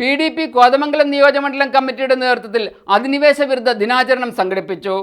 P D P Kothamangalam നിയോജകമണ്ഡലം കമ്മിറ്റിയുടെ നേതൃത്വത്തിൽ അധിനിവേശ വിരുദ്ധ ദിനാചരണം സംഘടിപ്പിച്ചു.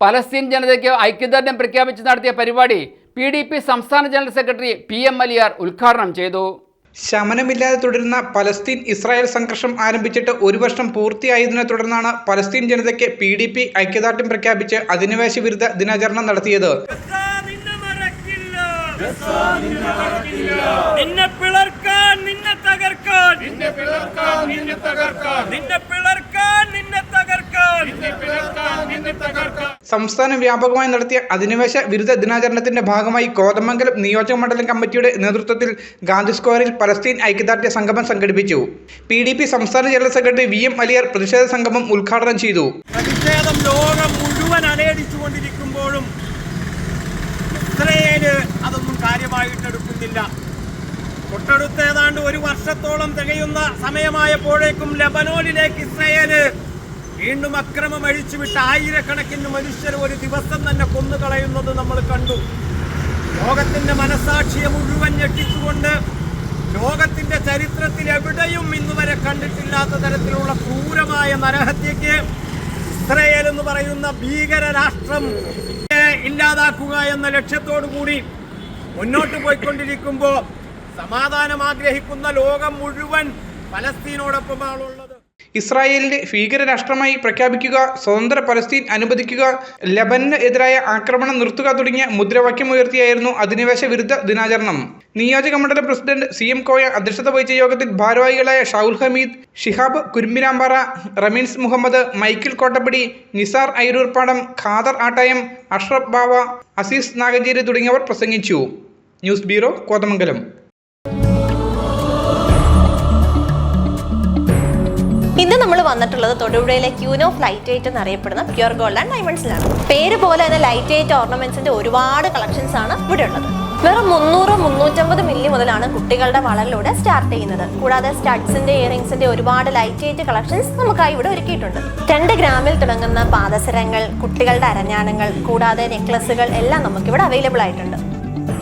പലസ്തീൻ ജനതയ്ക്ക് ഐക്യദാർഢ്യം പ്രഖ്യാപിച്ച് നടത്തിയ പരിപാടി പി ഡി പി സംസ്ഥാന general secretary P M Aliyar ഉദ്ഘാടനം ചെയ്തു. ശമനമില്ലാതെ തുടരുന്ന പലസ്തീൻ ഇസ്രായേൽ സംഘർഷം ആരംഭിച്ചിട്ട് ഒരു വർഷം പൂർത്തിയായതിനെ തുടർന്നാണ് പലസ്തീൻ ജനതയ്ക്ക് പി ഡി പി ഐക്യദാർഢ്യം പ്രഖ്യാപിച്ച് അധിനിവേശ വിരുദ്ധ ദിനാചരണം നടത്തിയത്. സംസ്ഥാന വ്യാപകമായി നടത്തിയ അധിനിവേശ വിരുദ്ധ ദിനാചരണത്തിന്റെ ഭാഗമായി കോതമംഗലം നിയോജക മണ്ഡലം കമ്മിറ്റിയുടെ നേതൃത്വത്തിൽ ഗാന്ധി സ്ക്വയറിൽ പലസ്തീൻ ഐക്യദാർഢ്യ സംഗമം സംഘടിപ്പിച്ചു. പി ഡി പി സംസ്ഥാന general secretary V M Aliyar പ്രതിഷേധ സംഗമം ഉദ്ഘാടനം ചെയ്തു. പ്രതിഷേധം ലോകം മുഴുവൻ അലയടിച്ചുകൊണ്ടിരിക്കുമ്പോഴും അതൊന്നും കാര്യമായിട്ട് എടുക്കുന്നില്ല തൊട്ടടുത്ത് ഏതാണ്ട് ഒരു വർഷത്തോളം തികയുന്ന സമയമായപ്പോഴേക്കും ലബനോനിലേക്ക് ഇസ്രയേൽ വീണ്ടും അക്രമം അഴിച്ചുവിട്ട് ആയിരക്കണക്കിന് മനുഷ്യർ ഒരു ദിവസം തന്നെ കൊന്നുകളയുന്നത് നമ്മൾ കണ്ടു. ലോകത്തിന്റെ മനസാക്ഷിയെ മുഴുവൻ ഞെട്ടിച്ചുകൊണ്ട് ലോകത്തിന്റെ ചരിത്രത്തിൽ എവിടെയും ഇന്നുവരെ കണ്ടിട്ടില്ലാത്ത തരത്തിലുള്ള ക്രൂരമായ നരഹത്യക്ക് ഇസ്രയേൽ എന്ന് പറയുന്ന ഭീകര രാഷ്ട്രം ഇല്ലാതാക്കുക എന്ന ലക്ഷ്യത്തോടു കൂടി മുന്നോട്ട് പോയിക്കൊണ്ടിരിക്കുമ്പോൾ സമാധാനം ആഗ്രഹിക്കുന്ന ലോകം മുഴുവൻ ഫലസ്തീനോടൊപ്പമാണുള്ളത് ഇസ്രായേലിനെ ഭീകരരാഷ്ട്രമായി പ്രഖ്യാപിക്കുക സ്വതന്ത്ര പലസ്തീൻ അനുവദിക്കുക ലബനന് എതിരായ ആക്രമണം നിർത്തുക തുടങ്ങിയ മുദ്രാവാക്യം മുദ്രാവാക്യമുയർത്തിയായിരുന്നു അധിനിവേശ വിരുദ്ധ ദിനാചരണം. നിയോജക മണ്ഡല പ്രസിഡന്റ് സി എം കോയ അധ്യക്ഷത വഹിച്ച യോഗത്തിൽ ഭാരവാഹികളായ ഷാവുൽ ഹമീദ് ഷിഹാബ് കുരുമ്പിനാമ്പാറ റമീൻസ് മുഹമ്മദ് മൈക്കിൾ കോട്ടപ്പടി നിസാർ ഐരൂർപ്പാടം ഖാദർ ആട്ടായം അഷ്റഫ് ബാവ അസീസ് നാഗഞ്ചേരി തുടങ്ങിയവർ പ്രസംഗിച്ചു. News bureau Kothamangalam. വന്നിട്ടുള്ളത് തൊടുപുഴയിലെ ക്യൂനോ ഫ്ലൈറ്റ് എയ്റ്റ് എന്നറിയപ്പെടുന്ന പ്യുർ ഗോൾഡ് ആൻഡ് ഡയമണ്ട്സിലാണ്. പേര് പോലെ തന്നെ ലൈറ്റ് എയ്റ്റ് ഓർണമെന്റ്സിന്റെ ഒരുപാട് കളക്ഷൻസ് ആണ് ഇവിടെ ഉള്ളത്. വെറും മുന്നൂറ് മുന്നൂറ്റമ്പത് മില്ലി മുതലാണ് കുട്ടികളുടെ വളരിലൂടെ സ്റ്റാർട്ട് ചെയ്യുന്നത്. കൂടാതെ സ്റ്റഡ്സിന്റെ ഇയറിംഗ്സിന്റെ ഒരുപാട് ലൈറ്റ് എയ്റ്റ് കളക്ഷൻസ് നമുക്കായി ഇവിടെ ഒരുക്കിയിട്ടുണ്ട്. രണ്ട് ഗ്രാമിൽ തുടങ്ങുന്ന പാദസരങ്ങൾ കുട്ടികളുടെ അരഞ്ഞാണങ്ങൾ കൂടാതെ നെക്ലസുകൾ എല്ലാം നമുക്കിവിടെ അവൈലബിൾ ആയിട്ടുണ്ട്.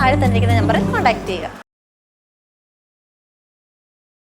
താഴെ തന്നിരിക്കുന്ന നമ്പറിൽ കോൺടാക്ട് ചെയ്യുക.